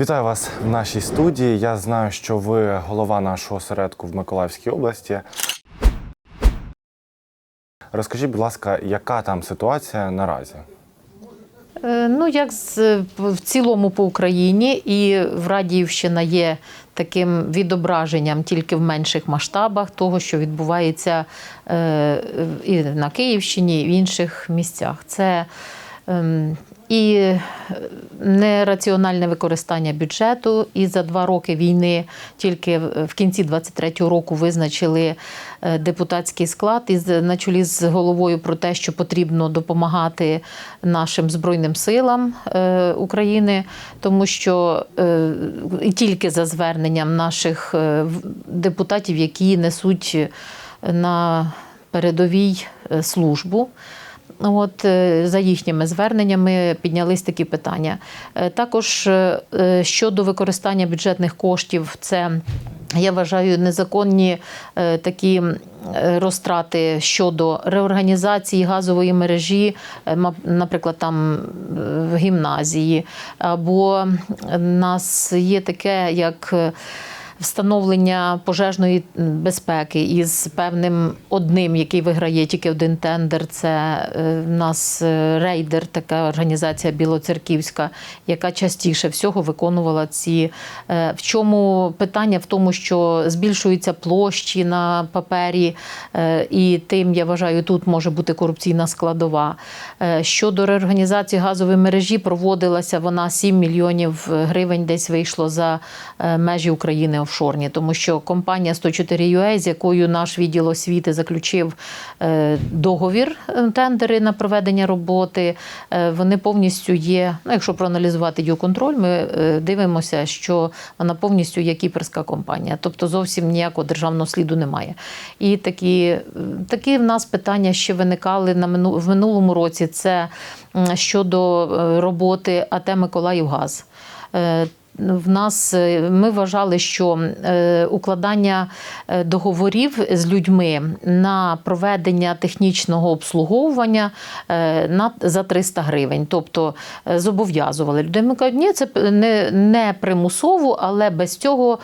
Вітаю вас в нашій студії. Я знаю, що ви голова нашого осередку в Миколаївській області. Розкажіть, будь ласка, яка там ситуація наразі? Е, Ну, як з, в цілому по Україні, і в Радіївщина є таким відображенням тільки в менших масштабах того, що відбувається е, і на Київщині, і в інших місцях. Це ем, і нераціональне використання бюджету. І за два роки війни тільки в кінці 23-го року визначили е, депутатський склад із на чолі з головою про те, що потрібно допомагати нашим збройним силам е, України, тому що е, і тільки за зверненням наших е, депутатів, які несуть на передовій е, службу. От е, за їхніми зверненнями піднялись такі питання. Е, Також е, щодо використання бюджетних коштів, це я вважаю незаконні такі розтрати щодо реорганізації газової мережі, наприклад, там в гімназії, або в нас є таке, як встановлення пожежної безпеки із певним одним, який виграє тільки один тендер. Це е, в нас е, рейдер, така організація Білоцерківська, яка частіше всього виконувала ці. е, В чому питання в тому, що збільшуються площі на папері, і тим я вважаю, тут може бути корупційна складова. Щодо реорганізації газової мережі, проводилася вона 7 мільйонів гривень, десь вийшло за межі України офшорні, тому що компанія 104UA, з якою наш відділ освіти заключив е, договір е, тендери на проведення роботи, е, вони повністю є. Ну, якщо проаналізувати її контроль, ми дивимося, що вона повністю є кіперська компанія, тобто зовсім ніякого державного сліду немає. І такі, такі в нас питання ще виникали на мину- в минулому році. Це щодо роботи АТ Миколаївгаз. В нас е, ми вважали, що е, укладання е, договорів з людьми на проведення технічного обслуговування за 300 гривень, тобто зобов'язували людей. Ми кажуть, ні, це не, не примусово, але без цього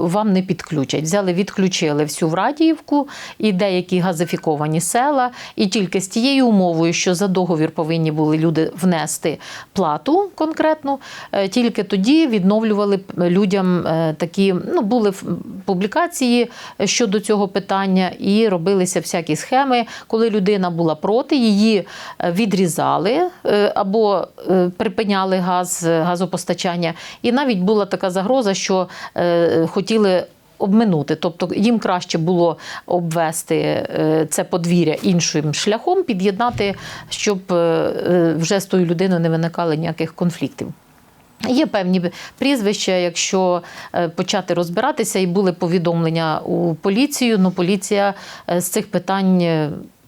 вам не підключать. Взяли, відключили всю Врадіївку і деякі газифіковані села, і тільки з тією умовою, що за договір повинні були люди внести плату конкретну, тільки тоді відновлювали людям е, такі. Ну були публікації щодо цього питання, і робилися всякі схеми, коли людина була проти, її е, відрізали е, або припиняли газ, газопостачання. І навіть була така загроза, що хотіли. Обминути, тобто їм краще було обвести це подвір'я іншим шляхом, під'єднати, щоб вже з тою людиною не виникало ніяких конфліктів. Є певні прізвища, якщо е, почати розбиратися, і були повідомлення у поліцію, ну поліція е, з цих питань.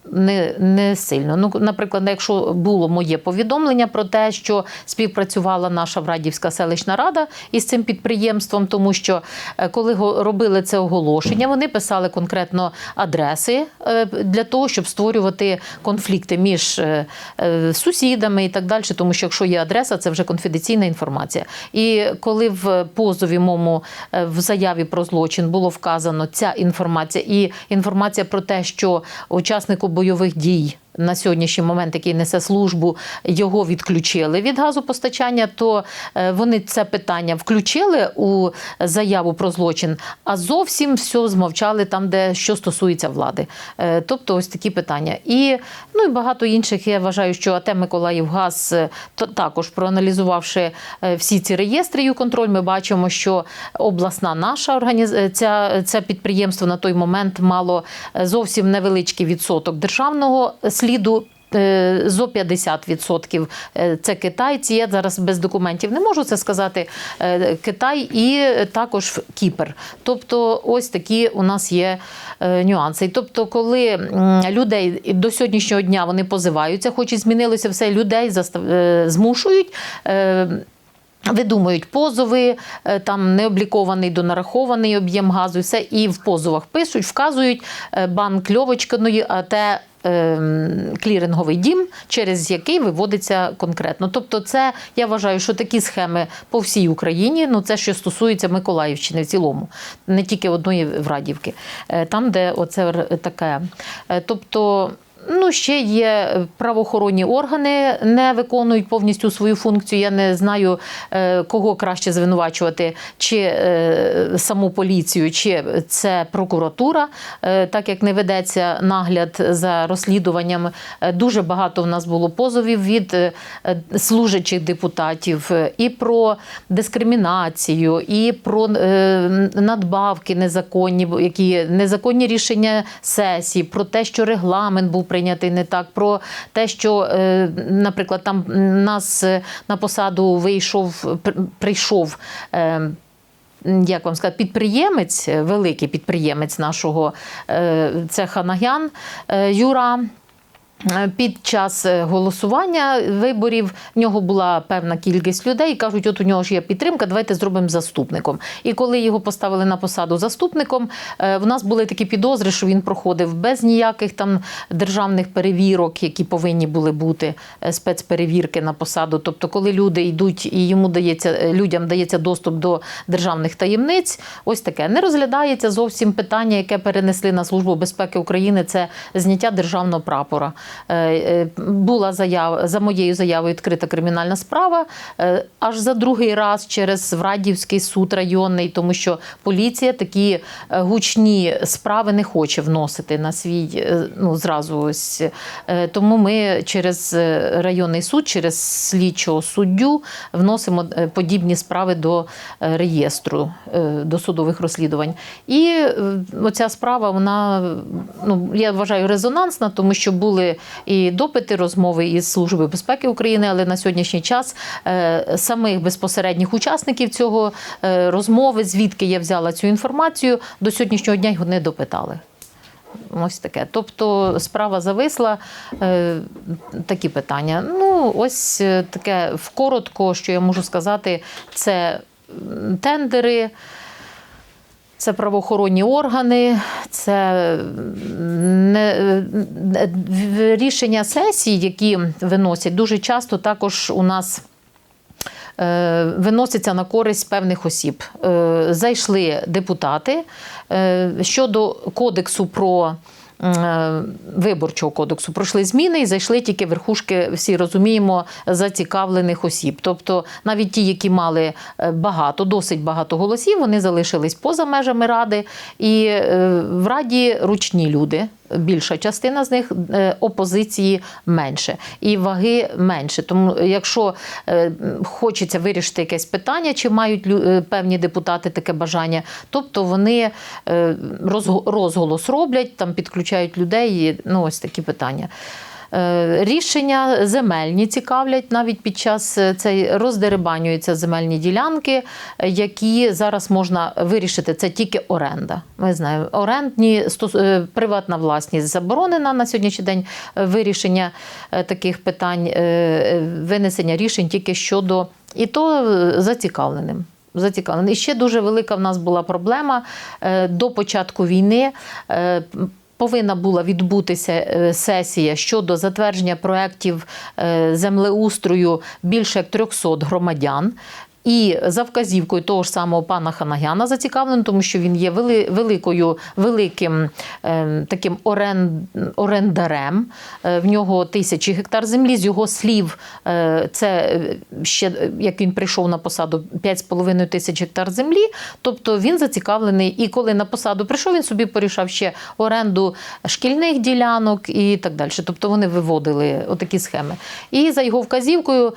Не, не сильно. Ну, наприклад, якщо було моє повідомлення про те, що співпрацювала наша Врадівська селищна рада із цим підприємством, тому що е, коли робили це оголошення, вони писали конкретно адреси е, для того, щоб створювати конфлікти між е, сусідами і так далі. Тому що якщо є адреса, це вже конфіденційна інформація. І коли в позові моєму в заяві про злочин було вказано ця інформація, і інформація про те, що учаснику бойових дій. На сьогоднішній момент, який несе службу, його відключили від газопостачання, то е, вони це питання включили у заяву про злочин, а зовсім все змовчали там, де що стосується влади. Е, Тобто, ось такі питання. І ну і багато інших. Я вважаю, що АТ Миколаївгаз е, також проаналізувавши всі ці реєстри і контроль, ми бачимо, що обласна наша організація, це підприємство на той момент мало зовсім невеличкий відсоток державного сліду. е, Зо 50% е, це китайці. Я зараз без документів не можу це сказати. Е, Китай і також Кіпр. Тобто, ось такі у нас є нюанси. Тобто, коли людей до сьогоднішнього дня вони позиваються, хоч і змінилося все, людей змушують. Видумують позови, там необлікований донарахований об'єм газу, все і в позовах пишуть, вказують банк льовочканої, а те кліринговий дім, через який виводиться конкретно. Тобто, це я вважаю, що такі схеми по всій Україні. Ну це що стосується Миколаївщини в цілому, не тільки одної Врадівки, Е, там, де оце таке. Е, Тобто. Ну, ще є правоохоронні органи, не виконують повністю свою функцію. Я не знаю, е, кого краще звинувачувати, чи е, саму поліцію, чи це прокуратура, Е, так як не ведеться нагляд за розслідуванням. Е, Дуже багато в нас було позовів від е, е, служачих депутатів е, і про дискримінацію, і про е, надбавки незаконні, які незаконні рішення сесії, про те, що регламент був прийнятий не так, про те, що, е, наприклад, там нас е, на посаду вийшов, пр- прийшов. е, як вам сказати, підприємець, великий підприємець нашого це цеха Нагян е, Юра. Е, Під час е, голосування виборів в нього була певна кількість людей. і Кажуть, от у нього ж є підтримка, давайте зробимо заступником. І коли його поставили на посаду заступником, е, в нас були такі підозри, що він проходив без ніяких там державних перевірок, які повинні були бути спецперевірки на посаду. Тобто, коли люди йдуть і йому дається людям дається доступ до державних таємниць, ось таке не розглядається зовсім питання, яке перенесли на службу безпеки України. Це зняття державного прапора. Е, е, Була заява за моєю заявою відкрита кримінальна справа е, аж за другий раз через Врадівський суд районний, тому що поліція такі гучні справи не хоче вносити на свій ну зразу ось. Тому ми через районний суд, через слідчого суддю вносимо подібні справи до реєстру до судових розслідувань. І оця справа, вона ну я вважаю резонансна, тому що були і допити, розмови із Служби безпеки України, але на сьогоднішній час е, самих безпосередніх учасників цього е, розмови, звідки я взяла цю інформацію, до сьогоднішнього дня його не допитали. Ось таке. Тобто справа зависла. Е, такі питання. Ну, ось таке вкоротко, що я можу сказати, це тендери. Це правоохоронні органи, це не, не- рішення сесій, які виносять, дуже часто також у нас е, виносяться на користь певних осіб. Е, Зайшли депутати е, щодо кодексу про. Е, Виборчого кодексу пройшли зміни і зайшли тільки верхушки, всі розуміємо, зацікавлених осіб. Тобто навіть ті, які мали е, багато, досить багато голосів, вони залишились поза межами ради. І е, в раді ручні люди. Більша частина з них е, опозиції менше і ваги менше. Тому, якщо е, хочеться вирішити якесь питання, чи мають е, певні депутати таке бажання, тобто вони розголос роблять, там підключають людей. І, ну, ось такі питання. Е, Рішення земельні цікавлять навіть під час е, цей роздерибанюються земельні ділянки, е, які зараз можна вирішити. Це тільки оренда. Ми знаємо, орендні приватна власність заборонена на сьогоднішній день вирішення таких питань, винесення рішень тільки щодо і то зацікавленим. Зацікавлений. І ще дуже велика в нас була проблема до початку війни. Повинна була відбутися е, сесія щодо затвердження проєктів е, землеустрою більше як 300 громадян. І за вказівкою того ж самого пана Ханагяна зацікавлено, тому що він є великою, великим е, таким орен, орендарем. Е, в нього тисячі гектар землі. З його слів, е, це е, ще як він прийшов на посаду 5,5 тисяч гектар землі. Тобто він зацікавлений. І коли на посаду прийшов, він собі порішав ще оренду шкільних ділянок і так далі. Тобто вони виводили отакі схеми. І за його вказівкою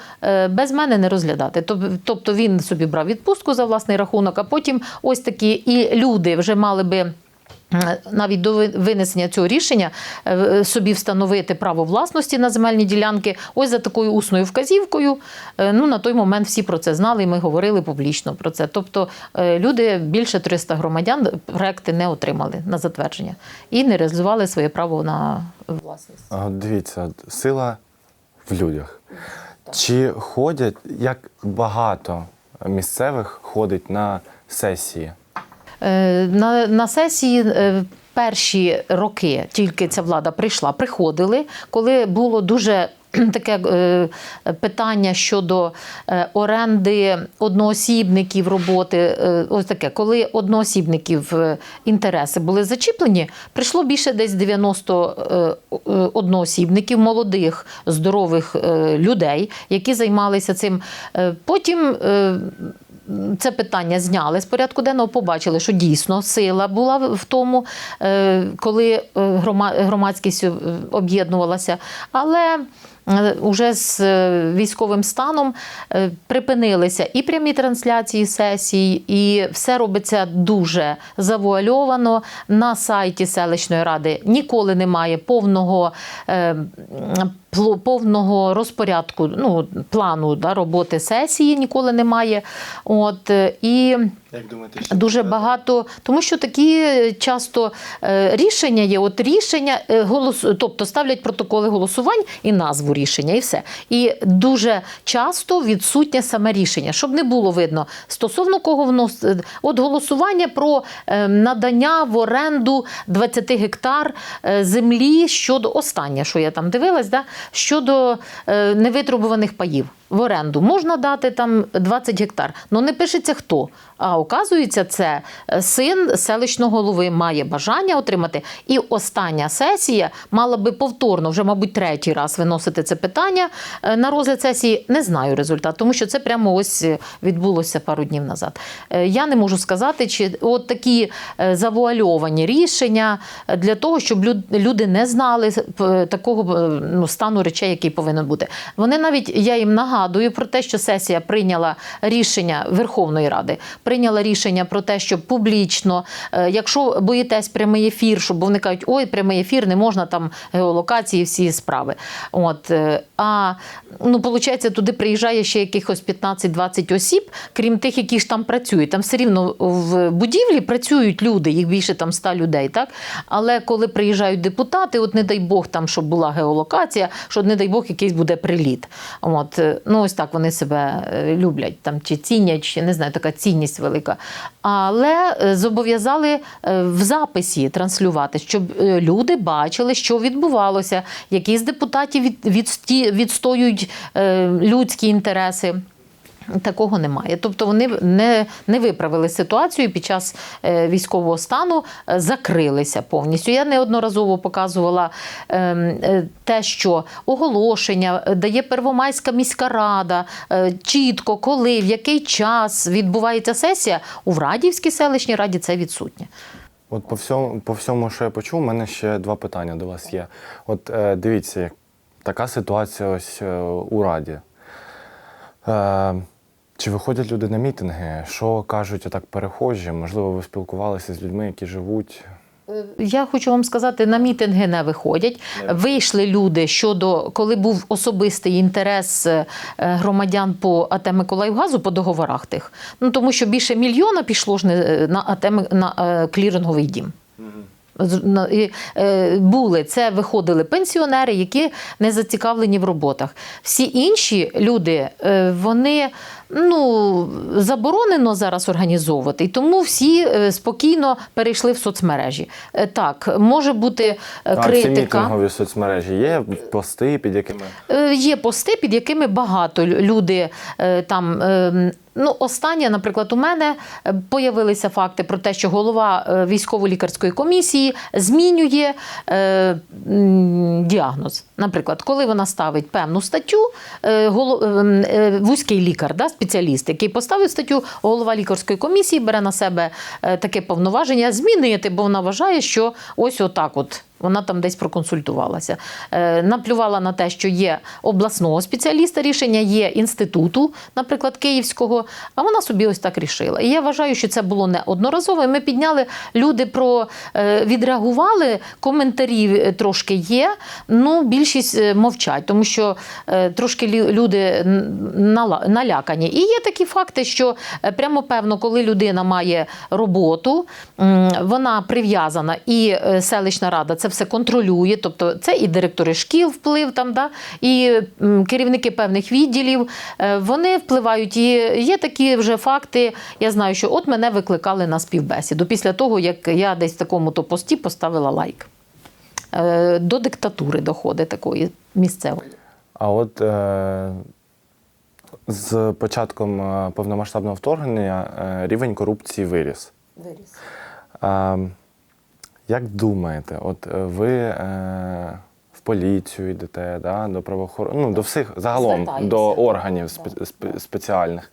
без мене не розглядати. Тоб- Він собі брав відпустку за власний рахунок, а потім ось такі і люди вже мали би. е, Навіть до винесення цього рішення е, собі встановити право власності на земельні ділянки, ось за такою усною вказівкою. Е, Ну на той момент всі про це знали, і ми говорили публічно про це. Тобто е, люди більше 300 громадян проекти не отримали на затвердження і не реалізували своє право на власність. Дивіться, сила в людях. Чи ходять, як багато місцевих ходить на сесії? Е, На, на сесії е, перші роки, тільки ця влада прийшла, приходили, коли було дуже таке е, питання щодо е, оренди одноосібників роботи. е, Ось таке, коли одноосібників інтереси були зачіплені, прийшло більше десь 90 е, е, одноосібників, молодих, здорових людей, які займалися цим. Потім це питання зняли з порядку денного, побачили, що дійсно сила була в тому, коли громадськість об'єднувалася. Але уже з е, військовим станом е, припинилися і прямі трансляції сесій, і все робиться дуже завуальовано. На сайті селищної ради ніколи немає повного. Повного розпорядку, ну плану да, роботи сесії ніколи немає. От е, і Як думаєте, дуже багато, тому що такі е, часто е, рішення є. От рішення голос, тобто ставлять протоколи голосувань і назву рішення, і все. І дуже часто відсутнє саме рішення, щоб не було видно стосовно кого воно от голосування про надання в оренду 20 гектар землі щодо останнє, що я там дивилась, да, щодо невитрубуваних паїв. В оренду можна дати там 20 гектар, але не пишеться хто. А оказується, це е, син селищного голови має бажання отримати. І остання сесія мала би повторно, вже, мабуть, третій раз виносити це питання е, на розгляд сесії. Не знаю результат, тому що це прямо ось е, відбулося пару днів назад. Я не можу сказати, чи от такі завуальовані рішення для того, щоб люди не знали такого ну, стану речей, який повинен бути. Вони навіть я їм нагадую про те, що сесія прийняла рішення Верховної Ради, прийняла рішення про те, що публічно, е, якщо боїтесь прямий ефір, щоб бо вони кажуть, ой, прямий ефір, не можна там геолокації, всі справи. От е, а ну, виходить, туди приїжджає ще якихось 15-20 осіб, крім тих, які ж там працюють. Там все рівно в будівлі працюють люди, їх більше там 100 людей, так? Але коли приїжджають депутати, от не дай Бог там, щоб була геолокація, що не дай Бог якийсь буде приліт. От, е, ну ось так вони себе е, люблять, там чи цінять, чи не знаю, така цінність велика. Але е, зобов'язали е, в записі транслювати, щоб люди бачили, що відбувалося, які з депутатів від, відстоюють людські інтереси. Такого немає. Тобто вони не, не виправили ситуацію під час е, військового стану, е, закрилися повністю. Я неодноразово показувала ем, е, те, що оголошення дає Первомайська міська рада чітко, коли, в який час відбувається сесія. У Врадівській селищній раді це відсутнє. От по всьому, по всьому, що я почув, у мене ще два питання до вас є. От е, дивіться, така ситуація ось у Раді. Чи виходять люди на мітинги? Що кажуть отак перехожі? Можливо, ви спілкувалися з людьми, які живуть. Я хочу вам сказати, на мітинги не виходять. Вийшли люди щодо коли був особистий інтерес е, громадян по АТ Миколаївгазу по договорах тих. Ну тому що більше мільйона пішло ж на АТ на е, кліринговий дім. Е, Були це виходили пенсіонери, які не зацікавлені в роботах. Всі інші люди е, вони ну заборонено зараз організовувати, і тому всі е, спокійно перейшли в соцмережі. Е, Так, може бути е, А ці мітингові соцмережі є пости, під якими. Є пости, під якими багато лю- люди там. Ну, останнє, наприклад, у мене появилися факти про те, що голова військово-лікарської комісії змінює е, діагноз. Наприклад, коли вона ставить певну статтю, е, голо- е, е, вузький лікар, да, спеціаліст, який поставив статтю, голова лікарської комісії бере на себе е, таке повноваження змінити, бо вона вважає, що ось отак от. Вона там десь проконсультувалася. Е, наплювала на те, що є обласного спеціаліста рішення, є інституту, наприклад, Київського, а вона собі ось так рішила. І я вважаю, що це було не одноразово. І Ми підняли, люди про е, відреагували, коментарі е, трошки є. Ну, більшість мовчать, тому що трошки люди налякані. І є такі факти, що прямо певно, коли людина має роботу, вона прив'язана, і селищна рада це все контролює. Тобто це і директори шкіл вплив там, да, і керівники певних відділів. Е, Вони впливають. І є такі вже факти. Я знаю, що от мене викликали на співбесіду після того, як я десь в такому то пості поставила лайк. Е, До диктатури доходить такої місцевої. А от е, з початком е, повномасштабного вторгнення е, рівень корупції виріс. Виріс. А, як думаєте, от е, ви е, в поліцію йдете, да, до правоохорон... ну, до всіх загалом, Звертаюся. до органів спе- спеціальних.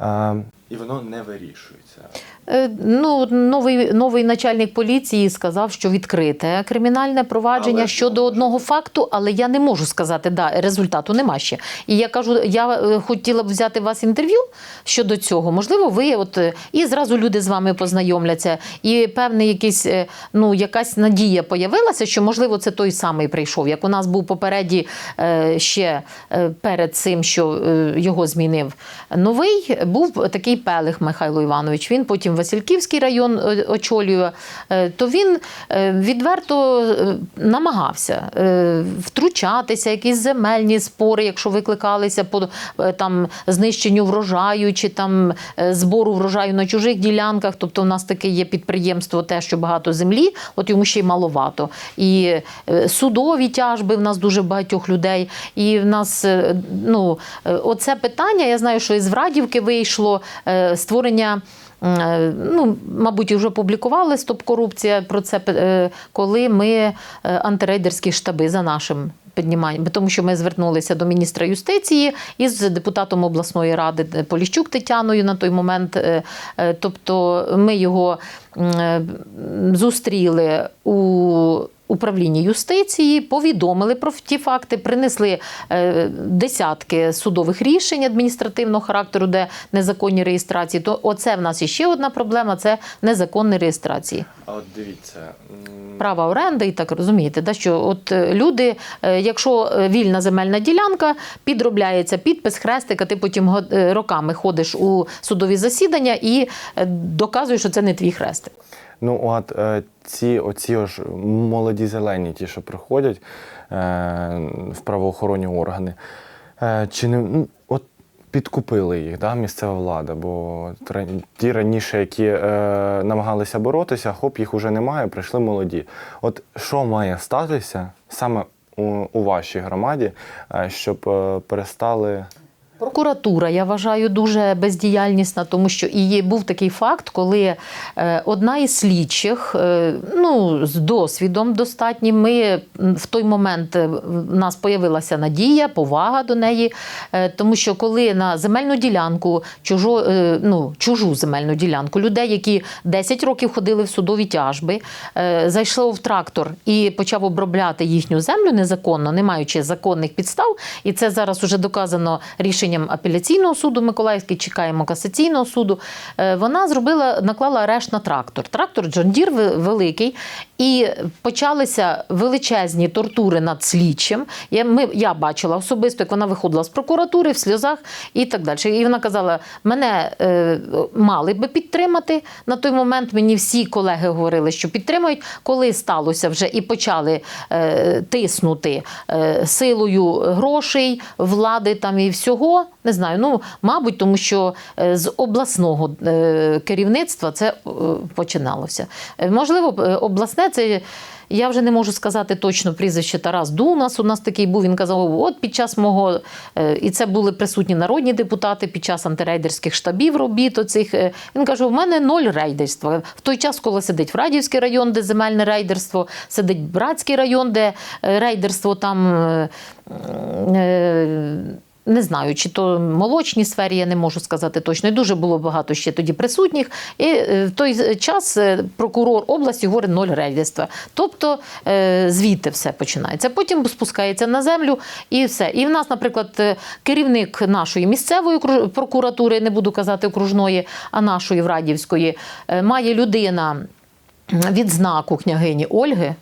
Е, і воно не вирішується. Е, Ну, новий, новий начальник поліції сказав, що відкрите кримінальне провадження Але- щодо одного факту, але я не можу сказати, да, результату нема ще. І я кажу, я е, хотіла б взяти вас інтерв'ю щодо цього. Можливо, ви от е, і зразу люди з вами познайомляться, і певний якийсь, ну, якась надія появилася, що можливо це той самий прийшов. Як у нас був попереді ще перед цим, що його змінив новий, був такий Пелих Михайло Іванович. Він потім Васильківський район е, очолює. Е, То він е, відверто намагався втручатися, якісь земельні спори, якщо викликалися по там знищенню врожаю чи там збору врожаю на чужих ділянках. Тобто, у нас таке є підприємство, те, що багато землі, от йому ще й маловато. І судові тяжби в нас дуже багатьох людей. І в нас ну, оце питання, я знаю, що із Врадівки вийшло створення. Е, Ну, мабуть, вже публікували стоп корупція про це, е, коли ми е, антирейдерські штаби за нашим піднімаємо, тому що ми звернулися до міністра юстиції із депутатом обласної ради Поліщук Тетяною на той момент. Тобто ми його зустріли у управлінні юстиції, повідомили про ті факти, принесли е, десятки судових рішень адміністративного характеру, де незаконні реєстрації. То оце в нас іще одна проблема це незаконні реєстрації. А от дивіться. Права оренди і так розумієте, да, що от е, люди, е, якщо вільна земельна ділянка, підробляється підпис, хрестик, а ти потім роками ходиш у судові засідання і доказуєш, що це не твій хрестик. Ну, от е, ці оці ж молоді зелені, ті, що приходять е, в правоохоронні органи, е, чи не ну, от підкупили їх, да, місцева влада, бо ті раніше, які е, намагалися боротися, хоп, їх уже немає, прийшли молоді. От що має статися саме у, у вашій громаді, щоб перестали. Прокуратура, я вважаю, дуже бездіяльнісна, тому що і є, був такий факт, коли е, одна із слідчих, е, ну, з досвідом достатнім, ми в той момент е, в нас появилася надія, повага до неї, тому що коли на земельну ділянку, чужу, ну, чужу земельну ділянку, людей, які 10 років ходили в судові тяжби, е, зайшло в трактор і почав обробляти їхню землю незаконно, не маючи законних підстав, і це зараз уже доказано рішенням апеляційного суду Миколаївський, чекаємо касаційного суду. Е, Вона зробила, наклала арешт на трактор. Трактор Джондір великий, і почалися величезні тортури над слідчим. Я, ми, я бачила особисто, як вона виходила з прокуратури в сльозах і так далі. І вона казала: мене е, мали би підтримати. На той момент мені всі колеги говорили, що підтримують. Коли сталося вже і почали е, тиснути е, силою грошей, влади там і всього. Не знаю, ну мабуть, тому що е, з обласного е, керівництва це е, починалося. Можливо, обласне це. Я вже не можу сказати точно прізвище Тарас Дунас. У нас такий був. Він казав: от під час мого і це були присутні народні депутати під час антирейдерських штабів робіт. Оцих він каже: у мене ноль рейдерства. В той час, коли сидить Врадівський район, де земельне рейдерство, сидить Братський район, де рейдерство там. Не знаю, чи то в молочній сфері, я не можу сказати точно. І дуже було багато ще тоді присутніх. І е, в той час е, прокурор області говорить ноль рейдерства. Тобто е, звідти все починається. Потім спускається на землю і все. І в нас, наприклад, керівник нашої місцевої прокуратури, не буду казати окружної, а нашої Врадівської, е, має людина відзнаку княгині Ольги.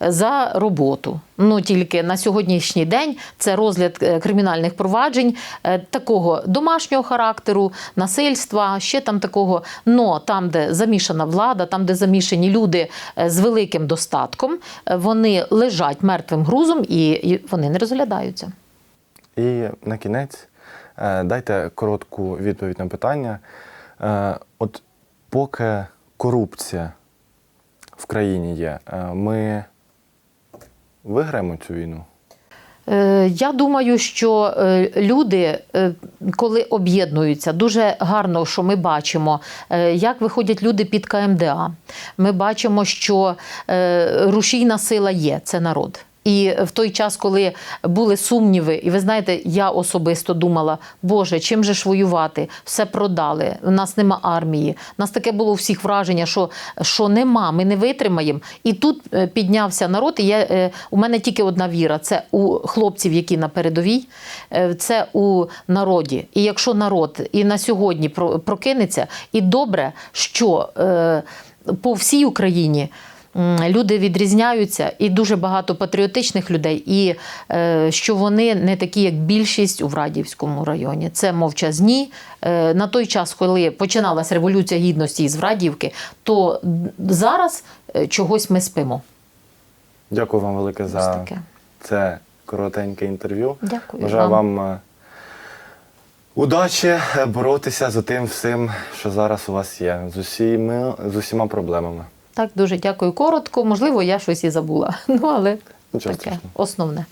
За роботу. Ну тільки на сьогоднішній день це розгляд е, кримінальних проваджень е, такого домашнього характеру, насильства, ще там такого. Но там, де замішана влада, там, де замішані люди е, з великим достатком, вони лежать мертвим грузом і, вони не розглядаються. І на кінець дайте коротку відповідь на питання. От поки корупція в країні є, ми виграємо цю війну? Е, Я думаю, що е, люди, е, коли об'єднуються, дуже гарно, що ми бачимо, як виходять люди під КМДА. Ми бачимо, що рушійна сила є це народ. І в той час, коли були сумніви, і ви знаєте, я особисто думала, Боже, чим же ж воювати? Все продали. У нас нема армії. У нас таке було у всіх враження, що, що нема, ми не витримаємо. І тут е, піднявся народ. І я, е, у мене тільки одна віра: це у хлопців, які на передовій, е, це у народі. І якщо народ і на сьогодні про- прокинеться, і добре, що по всій Україні. Люди відрізняються, і дуже багато патріотичних людей, і е, що вони не такі, як більшість у Врадівському районі. Це мовчазні. Е, на той час, коли починалась революція гідності із Врадівки, то зараз е, чогось ми спимо. Дякую вам велике за це коротеньке інтерв'ю. Дякую Бажаю вам. вам удачі боротися з тим всім, що зараз у вас є, з усіма, з усіма проблемами. Так, дуже дякую. Коротко. Можливо, я щось і забула. Ну але Нічого таке страшного. основне.